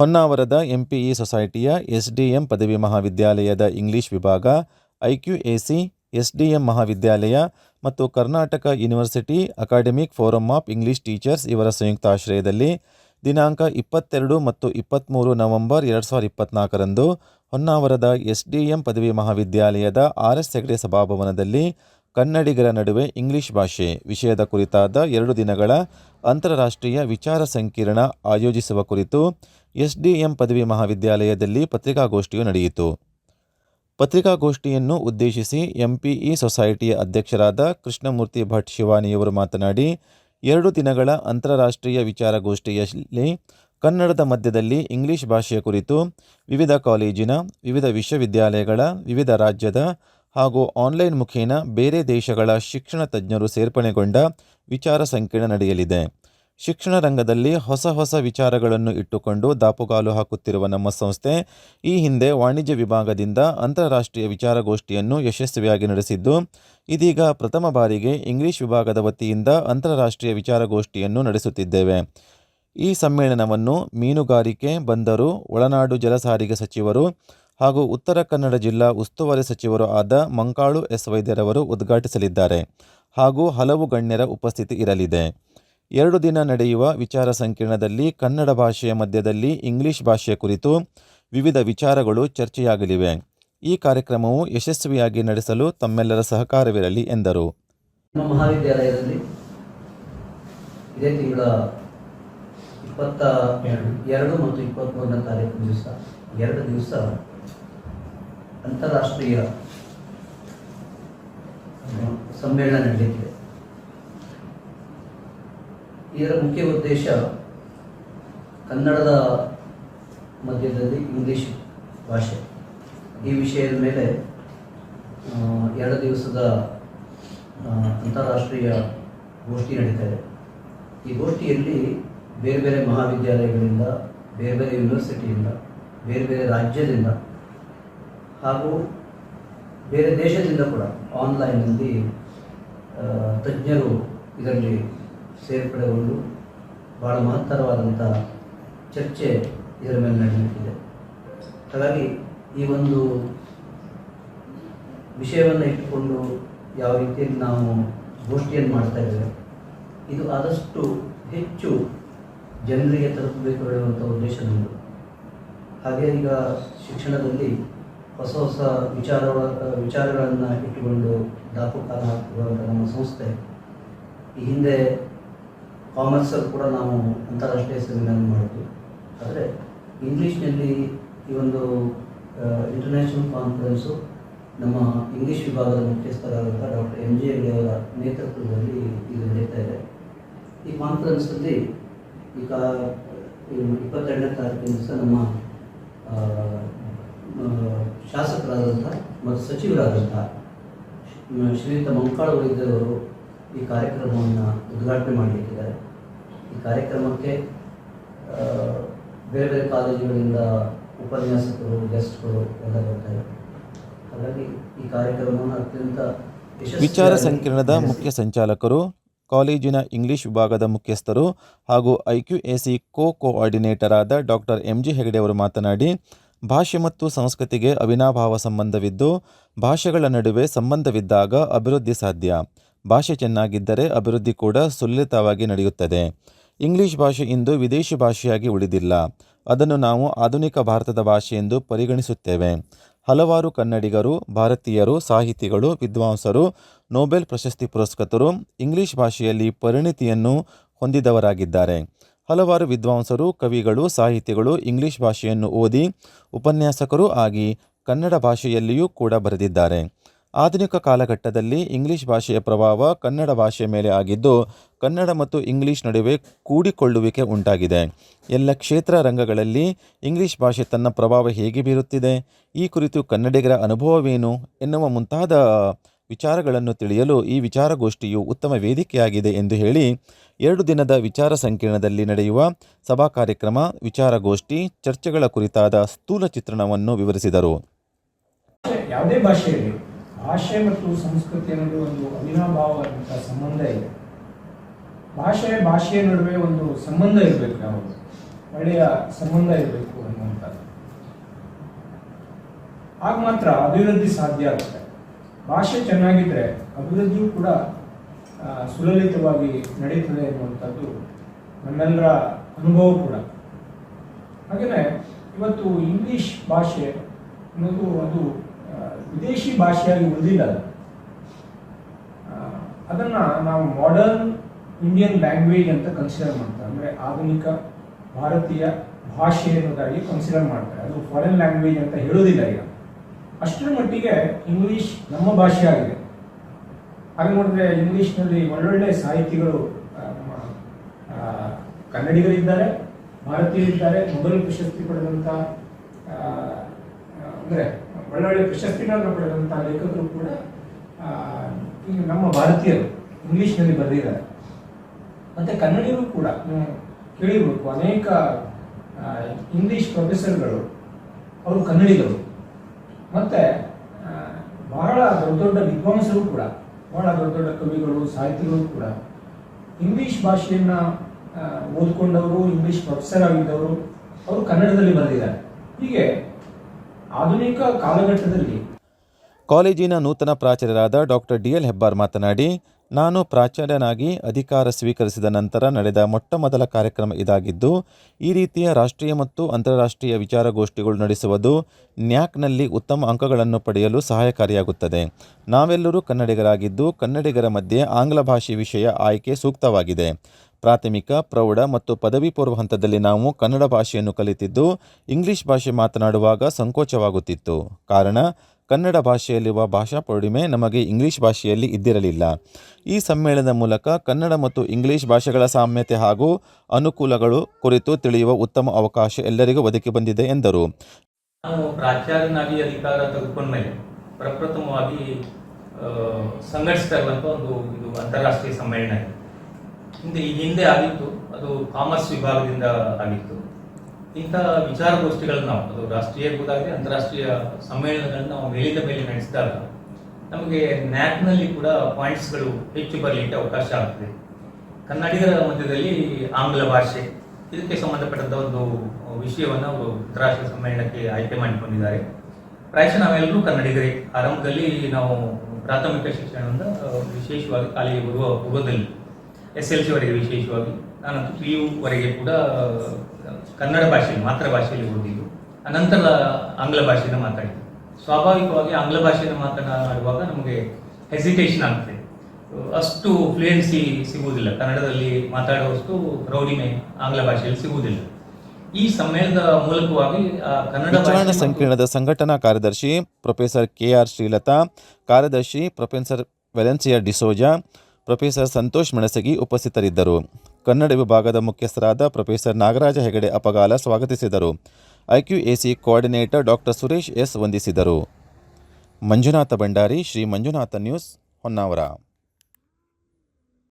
ಹೊನ್ನಾವರದ ಎಂಪಿಇ ಸೊಸೈಟಿಯ SDM ಪದವಿ ಮಹಾವಿದ್ಯಾಲಯದ English ವಿಭಾಗ ಐಕ್ಯುಎಸಿ ಎಸ್ಡಿಎಂ ಮಹಾವಿದ್ಯಾಲಯ ಮತ್ತು Karnataka university academic forum of English teachers ಇವರ ಸಂಯುಕ್ತಾಶ್ರಯದಲ್ಲಿ ದಿನಾಂಕ ಇಪ್ಪತ್ತೆರಡು ಮತ್ತು ಇಪ್ಪತ್ತ್ಮೂರು ನವೆಂಬರ್ ಎರಡು ಸಾವಿರದ ಇಪ್ಪತ್ತ್ನಾಲ್ಕರಂದು ಹೊನ್ನಾವರದ ಎಸ್ಡಿಎಂ ಪದವಿ ಮಹಾವಿದ್ಯಾಲಯದ ಆರ್ ಎಸ್ ಹೆಗ್ಡೆ ಸಭಾಭವನದಲ್ಲಿ ಕನ್ನಡಿಗರ ನಡುವೆ ಇಂಗ್ಲಿಷ್ ಭಾಷೆ ವಿಷಯದ ಕುರಿತಾದ ಎರಡು ದಿನಗಳ ಅಂತಾರಾಷ್ಟ್ರೀಯ ವಿಚಾರ ಸಂಕಿರಣ ಆಯೋಜಿಸುವ ಕುರಿತು ಎಸ್ಡಿಎಂ ಪದವಿ ಮಹಾವಿದ್ಯಾಲಯದಲ್ಲಿ ಪತ್ರಿಕಾಗೋಷ್ಠಿಯು ನಡೆಯಿತು. ಪತ್ರಿಕಾಗೋಷ್ಠಿಯನ್ನು ಉದ್ದೇಶಿಸಿ ಎಂಪಿಇ ಸೊಸೈಟಿಯ ಅಧ್ಯಕ್ಷರಾದ ಕೃಷ್ಣಮೂರ್ತಿ ಭಟ್ ಶಿವಾನಿಯವರು ಮಾತನಾಡಿ, ಎರಡು ದಿನಗಳ ಅಂತಾರಾಷ್ಟ್ರೀಯ ವಿಚಾರಗೋಷ್ಠಿಯಲ್ಲಿ ಕನ್ನಡದ ಮಧ್ಯದಲ್ಲಿ ಇಂಗ್ಲಿಷ್ ಭಾಷೆಯ ಕುರಿತು ವಿವಿಧ ಕಾಲೇಜಿನ, ವಿವಿಧ ವಿಶ್ವವಿದ್ಯಾಲಯಗಳ, ವಿವಿಧ ರಾಜ್ಯದ ಹಾಗೂ ಆನ್ಲೈನ್ ಮುಖೇನ ಬೇರೆ ದೇಶಗಳ ಶಿಕ್ಷಣ ತಜ್ಞರು ಸೇರ್ಪಡೆಗೊಂಡ ವಿಚಾರ ಸಂಕಿರಣ ನಡೆಯಲಿದೆ. ಶಿಕ್ಷಣ ರಂಗದಲ್ಲಿ ಹೊಸ ಹೊಸ ವಿಚಾರಗಳನ್ನು ಇಟ್ಟುಕೊಂಡು ದಾಪುಗಾಲು ಹಾಕುತ್ತಿರುವ ನಮ್ಮ ಸಂಸ್ಥೆ ಈ ಹಿಂದೆ ವಾಣಿಜ್ಯ ವಿಭಾಗದಿಂದ ಅಂತಾರಾಷ್ಟ್ರೀಯ ವಿಚಾರಗೋಷ್ಠಿಯನ್ನು ಯಶಸ್ವಿಯಾಗಿ ನಡೆಸಿದ್ದು, ಇದೀಗ ಪ್ರಥಮ ಬಾರಿಗೆ ಇಂಗ್ಲಿಷ್ ವಿಭಾಗದ ವತಿಯಿಂದ ಅಂತಾರಾಷ್ಟ್ರೀಯ ವಿಚಾರಗೋಷ್ಠಿಯನ್ನು ನಡೆಸುತ್ತಿದ್ದೇವೆ. ಈ ಸಮ್ಮೇಳನವನ್ನು ಮೀನುಗಾರಿಕೆ ಬಂದರು, ಒಳನಾಡು ಜಲಸಾರಿಗೆ ಸಚಿವರು ಹಾಗೂ ಉತ್ತರ ಕನ್ನಡ ಜಿಲ್ಲಾ ಉಸ್ತುವಾರಿ ಸಚಿವರು ಆದ ಮಂಕಾಳು ಎಸ್ ವೈದ್ಯರವರು ಉದ್ಘಾಟಿಸಲಿದ್ದಾರೆ ಹಾಗೂ ಹಲವು ಗಣ್ಯರ ಉಪಸ್ಥಿತಿ ಇರಲಿದೆ. ಎರಡು ದಿನ ನಡೆಯುವ ವಿಚಾರ ಸಂಕಿರಣದಲ್ಲಿ ಕನ್ನಡ ಭಾಷೆಯ ಮಧ್ಯದಲ್ಲಿ ಇಂಗ್ಲಿಷ್ ಭಾಷೆಯ ಕುರಿತು ವಿವಿಧ ವಿಚಾರಗಳು ಚರ್ಚೆಯಾಗಲಿವೆ. ಈ ಕಾರ್ಯಕ್ರಮವು ಯಶಸ್ವಿಯಾಗಿ ನಡೆಸಲು ತಮ್ಮೆಲ್ಲರ ಸಹಕಾರವಿರಲಿ ಎಂದರು. ಮಹಾವಿದ್ಯಾಲಯದಲ್ಲಿ ಇದೇ ತಿಂಗಳ ಇಪ್ಪತ್ತ ಎರಡು ಮತ್ತು ಇಪ್ಪತ್ತ್ಮೂರನೇ ತಾರೀಕು ದಿವಸ, ಎರಡು ದಿವಸ ಅಂತಾರಾಷ್ಟ್ರೀಯ ಸಮ್ಮೇಳನ ನಡೆಯಲಿದೆ. ಇದರ ಮುಖ್ಯ ಉದ್ದೇಶ ಕನ್ನಡದ ಮಧ್ಯದಲ್ಲಿ ಇಂಗ್ಲಿಷ್ ಭಾಷೆ. ಈ ವಿಷಯದ ಮೇಲೆ ಎರಡು ದಿವಸದ ಅಂತಾರಾಷ್ಟ್ರೀಯ ಗೋಷ್ಠಿ ನಡೀತಾ ಇದೆ. ಈ ಗೋಷ್ಠಿಯಲ್ಲಿ ಬೇರೆ ಬೇರೆ ಮಹಾವಿದ್ಯಾಲಯಗಳಿಂದ, ಬೇರೆ ಬೇರೆ ಯೂನಿವರ್ಸಿಟಿಯಿಂದ, ಬೇರೆ ಬೇರೆ ರಾಜ್ಯದಿಂದ ಹಾಗೂ ಬೇರೆ ದೇಶದಿಂದ ಕೂಡ ಆನ್ಲೈನಲ್ಲಿ ತಜ್ಞರು ಇದರಲ್ಲಿ ಸೇರ್ಪಡೆಗೊಂಡು ಭಾಳ ಮಹತ್ತರವಾದಂಥ ಚರ್ಚೆ ಇದರ ಮೇಲೆ ನಡೆಯುತ್ತಿದೆ. ಹಾಗಾಗಿ ಈ ಒಂದು ವಿಷಯವನ್ನು ಇಟ್ಟುಕೊಂಡು ಯಾವ ರೀತಿಯಲ್ಲಿ ನಾವು ಗೋಷ್ಠಿಯನ್ನು ಮಾಡ್ತಾ ಇದ್ದೇವೆ, ಇದು ಆದಷ್ಟು ಹೆಚ್ಚು ಜನರಿಗೆ ತಲುಪಬೇಕು ಹೇಳುವಂಥ ಉದ್ದೇಶ ನಮ್ಮದು ಹಾಗೆ ಈಗ ಶಿಕ್ಷಣದಲ್ಲಿ ಹೊಸ ಹೊಸ ವಿಚಾರ ವಿಚಾರಗಳನ್ನು ಇಟ್ಟುಕೊಂಡು ದಾಪುಕಾಲ ಹಾಕ್ತಿರುವಂಥ ನಮ್ಮ ಸಂಸ್ಥೆ ಈ ಹಿಂದೆ ಕಾಮರ್ಸಲ್ಲಿ ಕೂಡ ನಾವು ಅಂತಾರಾಷ್ಟ್ರೀಯ ಸೆಮಿನಾರ್ ಮಾಡಿದ್ವಿ ಆದರೆ ಇಂಗ್ಲೀಷ್ನಲ್ಲಿ ಈ ಒಂದು ಇಂಟರ್ನ್ಯಾಷನಲ್ ಕಾನ್ಫರೆನ್ಸು ನಮ್ಮ ಇಂಗ್ಲೀಷ್ ವಿಭಾಗದ ಮುಖ್ಯಸ್ಥರಾದಂಥ ಡಾಕ್ಟರ್ ಎಂ ಜಿ ಹೆಗ್ಡೆ ಅವರ ನೇತೃತ್ವದಲ್ಲಿ ಇದು ನಡೀತಾ ಇದೆ. ಈ ಕಾನ್ಫರೆನ್ಸಲ್ಲಿ ಈಗ ಇಪ್ಪತ್ತೆರಡನೇ ತಾರೀಕಿನ ದಿವಸ ನಮ್ಮ ಶಾಸಕರಾದಂಥ ಮತ್ತು ಸಚಿವರಾದಂಥ ಶ್ರೀ- ಶ್ರೀಯುತ ಮಂಕಾಳು ವೈದ್ಯರವರು ಈ ಕಾರ್ಯಕ್ರಮವನ್ನು ಉದ್ಘಾಟನೆ ಮಾಡಲಿಕ್ಕಿದ್ದಾರೆ ಈ ಕಾರ್ಯಕ್ರಮಕ್ಕೆ ಬೇರೆ ಬೇರೆ ಕಾಲೇಜುಗಳಿಂದ ಉಪನ್ಯಾಸಕರು, ಗೆಸ್ಟ್ಗಳು ಎಲ್ಲ ಬರ್ತಾರೆ. ಹಾಗಾಗಿ ಈ ಕಾರ್ಯಕ್ರಮವನ್ನು ಅತ್ಯಂತ ವಿಚಾರ ಸಂಕಿರಣದ ಮುಖ್ಯ ಸಂಚಾಲಕರು, ಕಾಲೇಜಿನ ಇಂಗ್ಲಿಷ್ ವಿಭಾಗದ ಮುಖ್ಯಸ್ಥರು ಹಾಗೂ ಐಕ್ಯುಎಸಿ ಕೋ ಕೋಆರ್ಡಿನೇಟರ್ ಆದ ಡಾಕ್ಟರ್ ಎಂ ಜಿ ಹೆಗಡೆ ಅವರು ಮಾತನಾಡಿ, ಭಾಷೆ ಮತ್ತು ಸಂಸ್ಕೃತಿಗೆ ಅವಿನಾಭಾವ ಸಂಬಂಧವಿದ್ದು, ಭಾಷೆಗಳ ನಡುವೆ ಸಂಬಂಧವಿದ್ದಾಗ ಅಭಿವೃದ್ಧಿ ಸಾಧ್ಯ. ಭಾಷೆ ಚೆನ್ನಾಗಿದ್ದರೆ ಅಭಿವೃದ್ಧಿ ಕೂಡ ಸುಲಲಿತವಾಗಿ ನಡೆಯುತ್ತದೆ. ಇಂಗ್ಲಿಷ್ ಭಾಷೆ ಇಂದು ವಿದೇಶಿ ಭಾಷೆಯಾಗಿ ಉಳಿದಿಲ್ಲ. ಅದನ್ನು ನಾವು ಆಧುನಿಕ ಭಾರತದ ಭಾಷೆ ಎಂದು ಪರಿಗಣಿಸುತ್ತೇವೆ. ಹಲವಾರು ಕನ್ನಡಿಗರು, ಭಾರತೀಯರು, ಸಾಹಿತಿಗಳು, ವಿದ್ವಾಂಸರು, ನೋಬೆಲ್ ಪ್ರಶಸ್ತಿ ಪುರಸ್ಕೃತರು ಇಂಗ್ಲಿಷ್ ಭಾಷೆಯಲ್ಲಿ ಪರಿಣಿತಿಯನ್ನು ಹೊಂದಿದವರಾಗಿದ್ದಾರೆ. ಹಲವಾರು ವಿದ್ವಾಂಸರು, ಕವಿಗಳು, ಸಾಹಿತಿಗಳು ಇಂಗ್ಲಿಷ್ ಭಾಷೆಯನ್ನು ಓದಿ ಉಪನ್ಯಾಸಕರೂ ಆಗಿ ಕನ್ನಡ ಭಾಷೆಯಲ್ಲಿಯೂ ಕೂಡ ಬರೆದಿದ್ದಾರೆ. ಆಧುನಿಕ ಕಾಲಘಟ್ಟದಲ್ಲಿ ಇಂಗ್ಲಿಷ್ ಭಾಷೆಯ ಪ್ರಭಾವ ಕನ್ನಡ ಭಾಷೆಯ ಮೇಲೆ ಆಗಿದ್ದು, ಕನ್ನಡ ಮತ್ತು ಇಂಗ್ಲಿಷ್ ನಡುವೆ ಕೂಡಿಕೊಳ್ಳುವಿಕೆ ಉಂಟಾಗಿದೆ. ಎಲ್ಲ ಕ್ಷೇತ್ರ ರಂಗಗಳಲ್ಲಿ ಇಂಗ್ಲಿಷ್ ಭಾಷೆ ತನ್ನ ಪ್ರಭಾವ ಹೇಗೆ ಬೀರುತ್ತಿದೆ, ಈ ಕುರಿತು ಕನ್ನಡಿಗರ ಅನುಭವವೇನು ಎನ್ನುವ ಮುಂತಾದ ವಿಚಾರಗಳನ್ನು ತಿಳಿಯಲು ಈ ವಿಚಾರಗೋಷ್ಠಿಯು ಉತ್ತಮ ವೇದಿಕೆಯಾಗಿದೆ ಎಂದು ಹೇಳಿ, ಎರಡು ದಿನದ ವಿಚಾರ ಸಂಕಿರಣದಲ್ಲಿ ನಡೆಯುವ ಸಭಾ ಕಾರ್ಯಕ್ರಮ, ವಿಚಾರಗೋಷ್ಠಿ, ಚರ್ಚೆಗಳ ಕುರಿತಾದ ಸ್ಥೂಲ ಚಿತ್ರಣವನ್ನು ವಿವರಿಸಿದರು. ಯಾವುದೇ ಭಾಷೆ ಇರಲಿ ಭಾಷೆ ಮತ್ತು ಸಂಸ್ಕೃತಿ ಅನ್ನೋದು ಒಂದು ಅವಿನಾಭಾವಂಥ ಸಂಬಂಧ ಇದೆ. ಭಾಷೆ, ಭಾಷೆಯ ನಡುವೆ ಒಂದು ಸಂಬಂಧ ಇರಬೇಕು ಯಾವುದು? ಒಳ್ಳೆಯ ಸಂಬಂಧ ಇರಬೇಕು ಅನ್ನುವಂಥದ್ದು. ಆಗ ಮಾತ್ರ ಅಭಿವೃದ್ಧಿ ಸಾಧ್ಯ ಆಗುತ್ತೆ. ಭಾಷೆ ಚೆನ್ನಾಗಿದ್ರೆ ಅಭಿವೃದ್ಧಿಯೂ ಕೂಡ ಸುಲಲಿತವಾಗಿ ನಡೀತದೆ ಅನ್ನುವಂಥದ್ದು ನಮ್ಮೆಲ್ಲರ ಅನುಭವ ಕೂಡ. ಹಾಗೆಯೇ ಇವತ್ತು ಇಂಗ್ಲಿಷ್ ಭಾಷೆ ಅನ್ನೋದು ಅದು ವಿದೇಶಿ ಭಾಷೆಯಾಗಿ ಉಳಿದಿಲ್ಲ. ಅದು. ಅದನ್ನ ನಾವು ಮಾಡರ್ನ್ ಇಂಡಿಯನ್ ಲ್ಯಾಂಗ್ವೇಜ್ ಅಂತ ಕನ್ಸಿಡರ್ ಮಾಡ್ತಾರೆ ಅಂದ್ರೆ ಆಧುನಿಕ ಭಾರತೀಯ ಭಾಷೆ ಅನ್ನೋದಾಗಿ ಕನ್ಸಿಡರ್ ಮಾಡ್ತಾರೆ ಅದು ಫಾರಿನ್ ಲ್ಯಾಂಗ್ವೇಜ್ ಅಂತ ಹೇಳೋದಿಲ್ಲ ಈಗ. ಅಷ್ಟರ ಮಟ್ಟಿಗೆ ಇಂಗ್ಲಿಷ್ ನಮ್ಮ ಭಾಷೆ ಆಗಿದೆ. ಹಾಗೆ ನೋಡಿದ್ರೆ ಇಂಗ್ಲಿಷ್ನಲ್ಲಿ ಒಳ್ಳೊಳ್ಳೆ ಸಾಹಿತಿಗಳು ನಮ್ಮ ಕನ್ನಡಿಗರಿದ್ದಾರೆ ಭಾರತೀಯರಿದ್ದಾರೆ ಮೊದಲು ಪ್ರಶಸ್ತಿ ಆ, ಅಂದ್ರೆ ಒಳ್ಳೊಳ್ಳೆ ಪ್ರಶಸ್ತಿಗಳನ್ನು ಪಡೆದಂಥ ಲೇಖಕರು ಕೂಡ ಈಗ ನಮ್ಮ ಭಾರತೀಯರು ಇಂಗ್ಲಿಷ್ನಲ್ಲಿ ಬರೆದಿದ್ದಾರೆ. ಮತ್ತೆ ಕನ್ನಡಿಗರು ಕೂಡ ಕೇಳಿರ್ಬೇಕು, ಅನೇಕ ಇಂಗ್ಲಿಷ್ ಪ್ರೊಫೆಸರ್ಗಳು ಅವರು ಕನ್ನಡಿಗರು. ಮತ್ತೆ ಬಹಳ ದೊಡ್ಡ ದೊಡ್ಡ ವಿದ್ವಾಂಸರು ಕೂಡ, ಬಹಳ ದೊಡ್ಡ ದೊಡ್ಡ ಕವಿಗಳು, ಸಾಹಿತಿಗಳು ಕೂಡ ಇಂಗ್ಲಿಷ್ ಭಾಷೆಯನ್ನ ಓದ್ಕೊಂಡವರು, ಇಂಗ್ಲಿಷ್ ಪ್ರೊಫೆಸರ್ ಆಗಿದ್ದವರು, ಅವರು ಕನ್ನಡದಲ್ಲಿ ಬರೆದಿದ್ದಾರೆ. ಹೀಗೆ ಆಧುನಿಕ ಕಾಲಘಟ್ಟದಲ್ಲಿ. ಕಾಲೇಜಿನ ನೂತನ ಪ್ರಾಚಾರ್ಯರಾದ ಡಾಕ್ಟರ್ ಡಿಎಲ್ ಹೆಬ್ಬಾರ್ ಮಾತನಾಡಿ ನಾನು ಪ್ರಾಚಾರ್ಯನಾಗಿ ಅಧಿಕಾರ ಸ್ವೀಕರಿಸಿದ ನಂತರ ನಡೆದ ಮೊಟ್ಟಮೊದಲ ಕಾರ್ಯಕ್ರಮ ಇದಾಗಿದ್ದು, ಈ ರೀತಿಯ ರಾಷ್ಟ್ರೀಯ ಮತ್ತು ಅಂತಾರಾಷ್ಟ್ರೀಯ ವಿಚಾರಗೋಷ್ಠಿಗಳು ನಡೆಸುವುದು ನ್ಯಾಕ್ನಲ್ಲಿ ಉತ್ತಮ ಅಂಕಗಳನ್ನು ಪಡೆಯಲು ಸಹಾಯಕಾರಿಯಾಗುತ್ತದೆ. ನಾವೆಲ್ಲರೂ ಕನ್ನಡಿಗರಾಗಿದ್ದು, ಕನ್ನಡಿಗರ ಮಧ್ಯೆ ಆಂಗ್ಲ ಭಾಷೆ ವಿಷಯ ಆಯ್ಕೆ ಸೂಕ್ತವಾಗಿದೆ. ಪ್ರಾಥಮಿಕ, ಪ್ರೌಢ ಮತ್ತು ಪದವಿ ಪೂರ್ವ ಹಂತದಲ್ಲಿ ನಾವು ಕನ್ನಡ ಭಾಷೆಯನ್ನು ಕಲಿತಿದ್ದು, ಇಂಗ್ಲಿಷ್ ಭಾಷೆ ಮಾತನಾಡುವಾಗ ಸಂಕೋಚವಾಗುತ್ತಿತ್ತು. ಕಾರಣ ಕನ್ನಡ ಭಾಷೆಯಲ್ಲಿರುವ ಭಾಷಾ ಪೌರ್ಣಿಮೆ ನಮಗೆ ಇಂಗ್ಲಿಷ್ ಭಾಷೆಯಲ್ಲಿ ಇದ್ದಿರಲಿಲ್ಲ. ಈ ಸಮ್ಮೇಳನದ ಮೂಲಕ ಕನ್ನಡ ಮತ್ತು ಇಂಗ್ಲಿಷ್ ಭಾಷೆಗಳ ಸಾಮ್ಯತೆ ಹಾಗೂ ಅನುಕೂಲಗಳು ಕುರಿತು ತಿಳಿಯುವ ಉತ್ತಮ ಅವಕಾಶ ಎಲ್ಲರಿಗೂ ಒದಗಿ ಬಂದಿದೆ ಎಂದರು. ನಾನು ಪ್ರಾಚಾರ್ಯನಾಗಿ ಅಧಿಕಾರ ತೆಗೆದುಕೊಂಡ್ಮೇಲೆ ಪ್ರಪ್ರಥಮವಾಗಿ ಆ, ಸಂಘಟಿಸ್ತಾ ಒಂದು ಇದು ಅಂತಾರಾಷ್ಟ್ರೀಯ ಸಮ್ಮೇಳನ ಇದೆ ಹಿಂದೆ ಈ ಹಿಂದೆ ಆಗಿತ್ತು ಅದು ಕಾಮರ್ಸ್ ವಿಭಾಗದಿಂದ ಆಗಿತ್ತು. ಇಂಥ ವಿಚಾರಗೋಷ್ಠಿಗಳನ್ನ ನಾವು, ಅದು ರಾಷ್ಟ್ರೀಯ ಇರ್ಬೋದಾಗಲಿ ಅಂತಾರಾಷ್ಟ್ರೀಯ ಸಮ್ಮೇಳನಗಳನ್ನ ನಾವು ಹೇಳಿದ ಮೇಲೆ ನಡೆಸಿದಾಗ ನಮಗೆ ನ್ಯಾಕ್ನಲ್ಲಿ ಕೂಡ ಪಾಯಿಂಟ್ಸ್ಗಳು ಹೆಚ್ಚು ಬರಲಿಕ್ಕೆ ಅವಕಾಶ ಆಗ್ತದೆ. ಕನ್ನಡಿಗರ ಮಧ್ಯದಲ್ಲಿ ಆಂಗ್ಲ ಭಾಷೆ, ಇದಕ್ಕೆ ಸಂಬಂಧಪಟ್ಟಂತ ಒಂದು ವಿಷಯವನ್ನು ಅವರು ಅಂತಾರಾಷ್ಟ್ರೀಯ ಸಮ್ಮೇಳನಕ್ಕೆ ಆಯ್ಕೆ ಮಾಡಿಕೊಂಡಿದ್ದಾರೆ. ಪ್ರಾಯಶಃ ನಾವೆಲ್ಲರೂ ಕನ್ನಡಿಗರೇ. ಆರಂಭದಲ್ಲಿ ನಾವು ಪ್ರಾಥಮಿಕ ಶಿಕ್ಷಣದಿಂದ, ವಿಶೇಷವಾಗಿ ಕಾಲೇಜಿಗೆ ಬರುವ ಪೂರ್ವದಲ್ಲಿ ಎಸ್ ಎಲ್ ಸಿ ವರೆಗೆ ವಿಶೇಷವಾಗಿ. ನಾನು ಪಿ ಯು ವರೆಗೆ ಕೂಡ ಕನ್ನಡ ಭಾಷೆಯಲ್ಲಿ ಮಾತೃ ಭಾಷೆಯಲ್ಲಿ ಓದಿದ್ದು. ಅನಂತರ ಆಂಗ್ಲ ಭಾಷೆಯನ್ನು ಮಾತಾಡಿದ್ದು. ಸ್ವಾಭಾವಿಕವಾಗಿ ಆಂಗ್ಲ ಭಾಷೆಯನ್ನು ಮಾತನಾಡುವಾಗ ನಮಗೆ ಹೆಸಿಟೇಷನ್ ಆಗ್ತದೆ. ಅಷ್ಟು ಫ್ಲೂಯೆನ್ಸಿ ಸಿಗುವುದಿಲ್ಲ. ಕನ್ನಡದಲ್ಲಿ ಮಾತಾಡುವಷ್ಟು ಪ್ರೌಢಿಮೆ ಆಂಗ್ಲ ಭಾಷೆಯಲ್ಲಿ ಸಿಗುವುದಿಲ್ಲ. ಈ ಸಮ್ಮೇಳನದ ಮೂಲಕವಾಗಿ ಕನ್ನಡ ಸಂಕೀರ್ಣದ ಸಂಘಟನಾ ಕಾರ್ಯದರ್ಶಿ ಪ್ರೊಫೆಸರ್ ಕೆ ಆರ್ ಶ್ರೀಲತಾ ಕಾರ್ಯದರ್ಶಿ ಪ್ರೊಫೆಸರ್ ವೆಲೆನ್ಸಿಯಾ ಡಿಸೋಜಾ ಪ್ರೊಫೆಸರ್ ಸಂತೋಷ್ ಮೆಣಸಗಿ ಉಪಸ್ಥಿತರಿದ್ದರು. ಕನ್ನಡ ವಿಭಾಗದ ಮುಖ್ಯಸ್ಥರಾದ ಪ್ರೊಫೆಸರ್ ನಾಗರಾಜ ಹೆಗಡೆ ಅಪಗಾಲ ಸ್ವಾಗತಿಸಿದರು. IQAC coordinator doctor Suresh S ವಂದಿಸಿದರು. ಮಂಜುನಾಥ ಭಂಡಾರಿ, ಶ್ರೀ ಮಂಜುನಾಥ ನ್ಯೂಸ್ ಹೊನ್ನಾವರ.